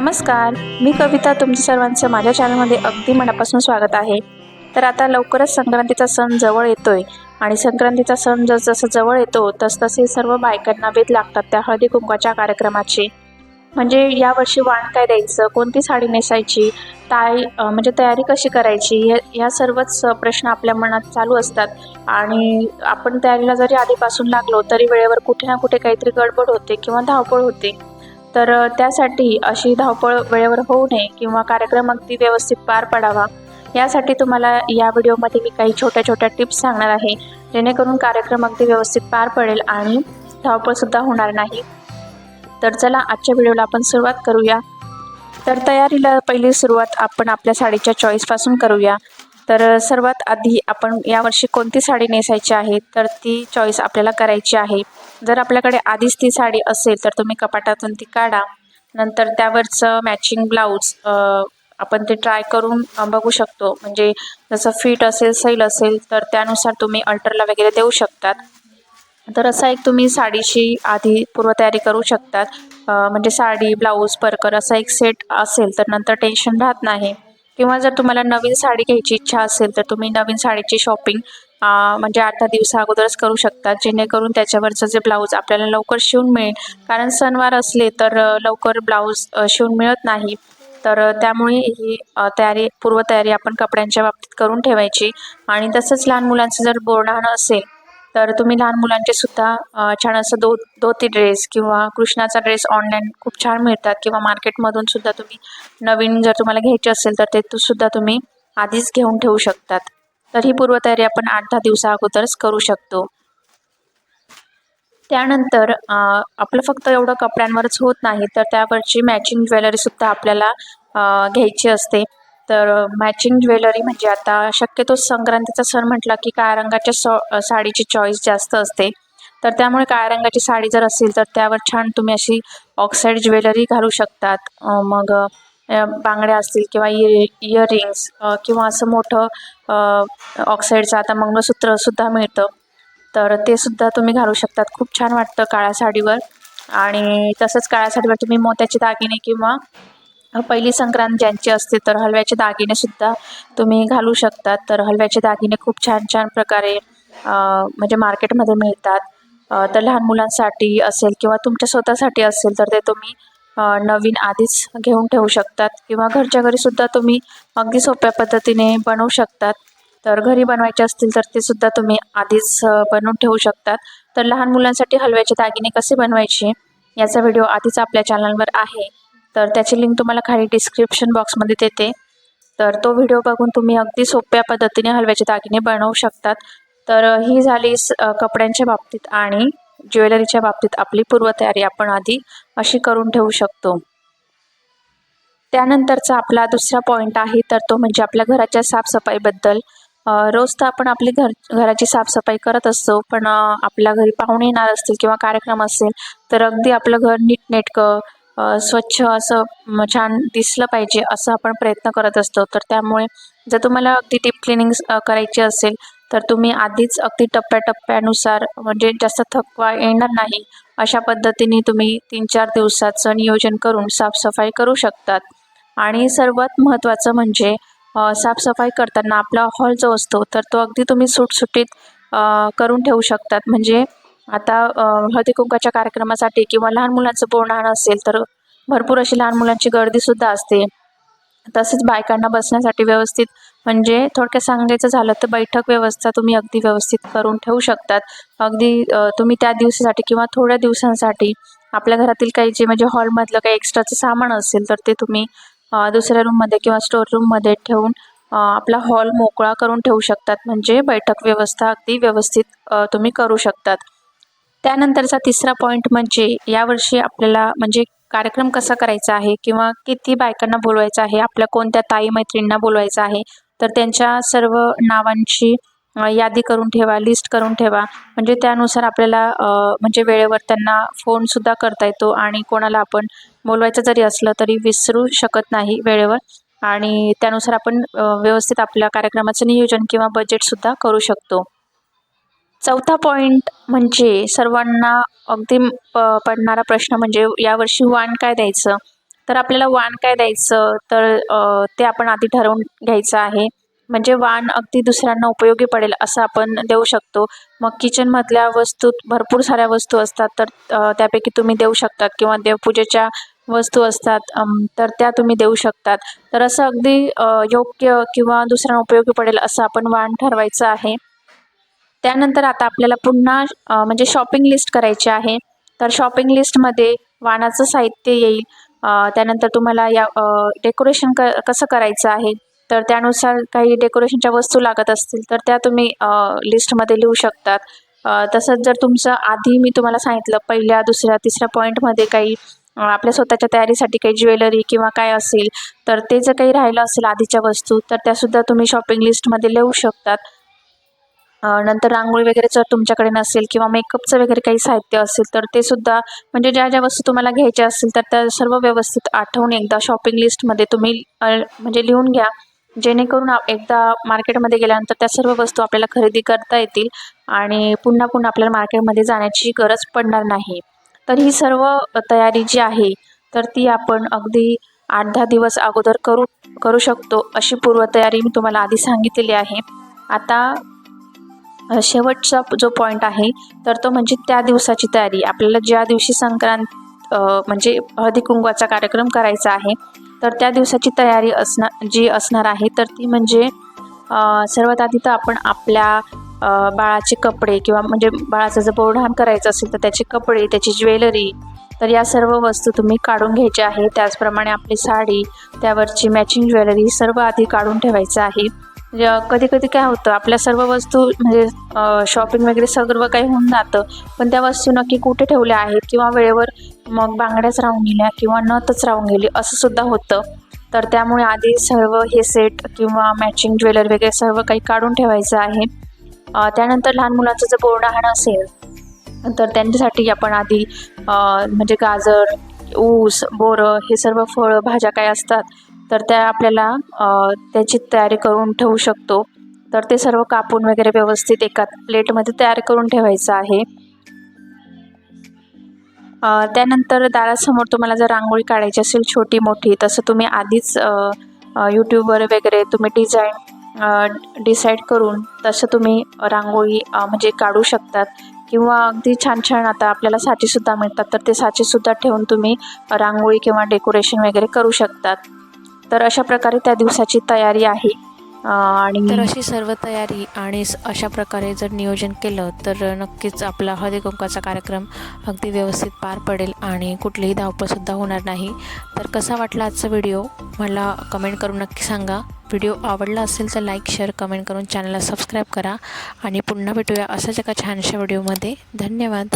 नमस्कार मी कविता तुमच्या सर्वांचं माझ्या चॅनलमध्ये अगदी मनापासून स्वागत आहे. तर आता लवकरच संक्रांतीचा सण जवळ येतोय आणि संक्रांतीचा सण जसजसं जवळ येतो तसतसे सर्व बायकांना वेध लागतात त्या हळदी कुंकवाच्या कार्यक्रमाचे. म्हणजे यावर्षी वाण काय द्यायचं कोणती साडी नेसायची ताई म्हणजे तयारी कशी करायची हे ह्या सर्वच प्रश्न आपल्या मनात चालू असतात. आणि आपण तयारीला जरी आधीपासून लागलो तरी वेळेवर कुठे ना कुठे काहीतरी गडबड होते किंवा धावपळ होते. तर त्यासाठी अशी धावपळ वेळेवर होऊ नये किंवा कार्यक्रम अगदी व्यवस्थित पार पडावा. यासाठी तुम्हाला या व्हिडिओमध्ये मी काही छोट्या छोट्या टिप्स सांगणार आहे. जेणेकरून कार्यक्रम अगदी व्यवस्थित पार पडेल आणि धावपळसुद्धा होणार नाही. तर चला आजच्या व्हिडिओला आपण सुरुवात करूया. तर तयारीला पहिली सुरुवात आपण आपल्या साडीच्या चॉईसपासून करूया. तर सर्वात आधी आपण यावर्षी कोणती साडी नेसायची आहे तर ती चॉईस आपल्याला करायची आहे. जर आपल्याकडे आधीच ती साडी असेल तर तुम्ही कपाटातून ती काढा. नंतर त्यावरचं मॅचिंग ब्लाऊज आपण ते ट्राय करून बघू शकतो. म्हणजे जसं फिट असेल सैल असेल तर त्यानुसार तुम्ही अल्टरला वगैरे देऊ शकतात. तर असा एक तुम्ही साडीची आधी पूर्वतयारी करू शकतात. म्हणजे साडी ब्लाऊज परकर असा एक सेट असेल तर नंतर टेन्शन राहत नाही. किंवा जर तुम्हाला नवीन साडी घ्यायची इच्छा असेल तर तुम्ही नवीन साडीची शॉपिंग म्हणजे आठ दहा दिवसा अगोदरच करू शकता जेणेकरून त्याच्यावरचं जे ब्लाऊज आपल्याला लवकर शिवून मिळेल. कारण सणवार असले तर लवकर ब्लाऊज शिवून मिळत नाही. तर त्यामुळे ही तयारी पूर्वतयारी आपण कपड्यांच्या बाबतीत करून ठेवायची. आणि तसंच लहान मुलांचं जर बोरणाणं असेल तर तुम्ही लहान मुलांचे सुद्धा छान असं दो धोती ड्रेस किंवा कृष्णाचा ड्रेस ऑनलाईन खूप छान मिळतात किंवा मार्केटमधून सुद्धा तुम्ही नवीन जर तुम्हाला घ्यायचे असेल तर ते सुद्धा तुम्ही आधीच घेऊन ठेवू शकतात. तर ही पूर्वतयारी आपण आठ दहा दिवसा अगोदरच करू शकतो. त्यानंतर आपलं फक्त एवढं कपड्यांवरच होत नाही तर त्यावरची मॅचिंग ज्वेलरीसुद्धा आपल्याला घ्यायची असते. तर मॅचिंग ज्वेलरी म्हणजे आता शक्यतो संक्रांतीचा सण म्हटला की काळ्या रंगाच्या सॉ साडीची चॉईस जास्त असते. तर त्यामुळे काळ्या रंगाची साडी जर असेल तर त्यावर छान तुम्ही अशी ऑक्साईड ज्वेलरी घालू शकतात. मग बांगड्या असतील किंवा इयर इयरिंग्स किंवा असं मोठं ऑक्साईडचं आता मंगळसूत्रसुद्धा मिळतं. तर ते सुद्धा तुम्ही घालू शकतात. खूप छान वाटतं काळ्या साडीवर. आणि तसंच काळ्या साडीवर तुम्ही मोत्याचे दागिने किंवा पहिली संक्रांत ज्यांची असते तर हलव्याचे दागिने सुद्धा तुम्ही घालू शकतात तर हलव्याचे दागिने खूप छान छान प्रकारे म्हणजे मार्केटमध्ये मिळतात. तर लहान मुलांसाठी असेल किंवा तुमच्या स्वतःसाठी असेल तर ते तुम्ही नवीन आधीच घेऊन ठेवू शकतात. किंवा घरच्या घरी सुद्धा तुम्ही अगदी सोप्या पद्धतीने बनवू शकतात. तर घरी बनवायचे असतील तर ते सुद्धा तुम्ही आधीच बनवून ठेवू शकतात. तर लहान मुलांसाठी हलव्याचे दागिने कसे बनवायचे याचा व्हिडिओ आधीच आपल्या चॅनलवर आहे. तर त्याची लिंक तुम्हाला खाली डिस्क्रिप्शन बॉक्समध्ये देते. तर तो व्हिडिओ बघून तुम्ही अगदी सोप्या पद्धतीने हलव्याचे दागिने बनवू शकतात. तर ही झाली कपड्यांच्या बाबतीत आणि ज्वेलरीच्या बाबतीत आपली पूर्वतयारी आपण आधी अशी करून ठेवू शकतो. त्यानंतरचा आपला दुसरा पॉईंट आहे तर तो म्हणजे आपल्या घराच्या साफसफाईबद्दल. रोज तर आपण आपली घर घराची साफसफाई करत असतो पण आपल्या घरी पाहुणे येणार असतील किंवा कार्यक्रम असेल तर अगदी आपलं घर नीटनेटकं स्वच्छ असं छान दिसलं पाहिजे असं आपण प्रयत्न करत असतो. तर त्यामुळे जर तुम्हाला अगदी डीप क्लिनिंग करायची असेल तर तुम्ही आधीच अगदी टप्प्याटप्प्यानुसार म्हणजे जास्त थकवा येणार नाही अशा पद्धतीने तुम्ही तीन चार दिवसाचं नियोजन करून साफसफाई करू शकतात. आणि सर्वात महत्त्वाचं म्हणजे साफसफाई करताना आपला हॉल जो असतो तर तो अगदी तुम्ही सुटसुटीत करून ठेवू शकतात. म्हणजे आता हळदी कुंकाच्या कार्यक्रमासाठी किंवा लहान मुलांचं बोरणाणं असेल तर भरपूर अशी लहान मुलांची गर्दीसुद्धा असते. तसेच बायकांना बसण्यासाठी व्यवस्थित म्हणजे थोडक्यात सांगायचं झालं तर बैठक व्यवस्था तुम्ही अगदी व्यवस्थित करून ठेवू शकतात. अगदी तुम्ही त्या दिवसासाठी किंवा थोड्या दिवसांसाठी आपल्या घरातील काही जे म्हणजे हॉलमधलं काही एक्स्ट्राचं सामान असेल तर ते तुम्ही दुसऱ्या रूममध्ये किंवा स्टोर रूममध्ये ठेवून आपला हॉल मोकळा करून ठेवू शकतात. म्हणजे बैठक व्यवस्था अगदी व्यवस्थित तुम्ही करू शकतात. त्यानंतरचा तिसरा पॉईंट म्हणजे यावर्षी आपल्याला म्हणजे कार्यक्रम कसा करायचा आहे किंवा किती बायकांना बोलवायचं आहे आपल्या कोणत्या ताई मैत्रिणींना बोलवायचं आहे तर त्यांच्या सर्व नावांची यादी करून ठेवा लिस्ट करून ठेवा. म्हणजे त्यानुसार आपल्याला म्हणजे वेळेवर त्यांना फोनसुद्धा करता येतो आणि कोणाला आपण बोलवायचं जरी असलं तरी विसरू शकत नाही वेळेवर. आणि त्यानुसार आपण व्यवस्थित आपल्या कार्यक्रमाचं नियोजन किंवा बजेटसुद्धा करू शकतो. चौथा पॉईंट म्हणजे सर्वांना अगदी प पडणारा प्रश्न म्हणजे यावर्षी वाण काय द्यायचं? तर आपल्याला वाण काय द्यायचं? तर ते आपण आधी ठरवून घ्यायचं आहे. म्हणजे वाण अगदी दुसऱ्यांना उपयोगी पडेल असं आपण देऊ शकतो. मग किचनमधल्या वस्तूत भरपूर साऱ्या वस्तू असतात तर त्यापैकी तुम्ही देऊ शकतात किंवा देवपूजेच्या वस्तू असतात तर त्या तुम्ही देऊ शकतात. तर असं अगदी योग्य किंवा दुसऱ्यांना उपयोगी पडेल असं आपण वाण ठरवायचं आहे. त्यानंतर आता आपल्याला पुन्हा म्हणजे शॉपिंग लिस्ट करायची आहे. तर शॉपिंग लिस्टमध्ये वाणाचं साहित्य येईल. त्यानंतर तुम्हाला या डेकोरेशन क कसं करायचं आहे? तर त्यानुसार काही डेकोरेशनच्या वस्तू लागत असतील तर त्या तुम्ही लिस्टमध्ये लिहू शकतात. तसंच जर तुमचं आधी मी तुम्हाला सांगितलं पहिल्या दुसऱ्या तिसऱ्या पॉईंटमध्ये काही आपल्या स्वतःच्या तयारीसाठी काही ज्वेलरी किंवा काय असेल तर ते जर काही राहिलं असेल आधीच्या वस्तू तर त्यासुद्धा तुम्ही शॉपिंग लिस्टमध्ये लिहू शकतात. नंतर रांगोळी वगैरे जर तुमच्याकडे नसेल किंवा मेकअपचं वगैरे काही साहित्य असेल तर ते सुद्धा म्हणजे ज्या ज्या वस्तू तुम्हाला घ्यायच्या असतील तर त्या सर्व व्यवस्थित आठवून एकदा शॉपिंग लिस्टमध्ये तुम्ही म्हणजे लिहून घ्या. जेणेकरून एकदा मार्केटमध्ये गेल्यानंतर त्या सर्व वस्तू आपल्याला खरेदी करता येतील आणि पुन्हा पुन्हा आपल्याला मार्केटमध्ये जाण्याची गरज पडणार नाही. तर ही सर्व तयारी जी आहे तर ती आपण अगदी आठ दहा दिवस अगोदर करू करू शकतो अशी पूर्वतयारी मी तुम्हाला आधी सांगितलेली आहे. आता शेवटचा जो पॉईंट आहे तर तो म्हणजे त्या दिवसाची तयारी. आपल्याला ज्या दिवशी संक्रांत म्हणजे हळदी कुंकवाचा कार्यक्रम करायचा आहे तर त्या दिवसाची तयारी असणार जी असणार आहे तर ती म्हणजे सर्वात आधी तर आपण आपल्या बाळाचे कपडे किंवा म्हणजे बाळाचं जर बोरढाण करायचं असेल तर त्याचे कपडे त्याची ज्वेलरी तर या सर्व वस्तू तुम्ही काढून घ्यायच्या आहे त्याचप्रमाणे आपली साडी त्यावरची मॅचिंग ज्वेलरी सर्व आधी काढून ठेवायचं आहे. म्हणजे, कधी कधी काय होतं आपल्या सर्व वस्तू म्हणजे शॉपिंग वगैरे सर्व काही होऊन जातं. पण त्या वस्तू नक्की कुठे ठेवल्या आहेत? किंवा वेळेवर मग बांगड्याच राहून गेल्या किंवा नथच राहून गेली असं सुद्धा होतं. तर त्यामुळे आधी सर्व हे सेट किंवा मॅचिंग ज्वेलरी वगैरे सर्व काही काढून ठेवायचं आहे. त्यानंतर लहान मुलाचं जर बोरडहाण असेल तर त्यांच्यासाठी आपण आधी म्हणजे गाजर ऊस बोरं हे सर्व फळं भाज्या काय असतात तर त्या आपल्याला त्याची तयारी करून ठेवू शकतो. तर ते सर्व कापून वगैरे व्यवस्थित एका प्लेटमध्ये तयार करून ठेवायचं आहे. त्यानंतर दारासमोर तुम्हाला जर रांगोळी काढायची असेल छोटी मोठी तसं तुम्ही आधीच यूट्यूबवर वगैरे तुम्ही डिझाईन डिसाईड करून तसं तुम्ही रांगोळी म्हणजे काढू शकतात. किंवा अगदी छान छान आता आपल्याला साचेसुद्धा मिळतात तर ते साचेसुद्धा ठेवून तुम्ही रांगोळी किंवा डेकोरेशन वगैरे करू शकतात. तर अशा प्रकारे त्या दिवसाची तयारी आहे. आणि तर अशी सर्व तयारी आणि अशा प्रकारे जर नियोजन केलं तर नक्कीच आपला हळदीकुंकाचा कार्यक्रम अगदी व्यवस्थित पार पडेल आणि कुठलीही धावपळसुद्धा होणार नाही. तर कसा वाटला आजचा व्हिडिओ? मला कमेंट करून नक्की सांगा. व्हिडिओ आवडला असेल तर लाईक शेअर कमेंट करून चॅनलला सबस्क्राईब करा. आणि पुन्हा भेटूया अशाच एका छानशा व्हिडिओमध्ये. धन्यवाद.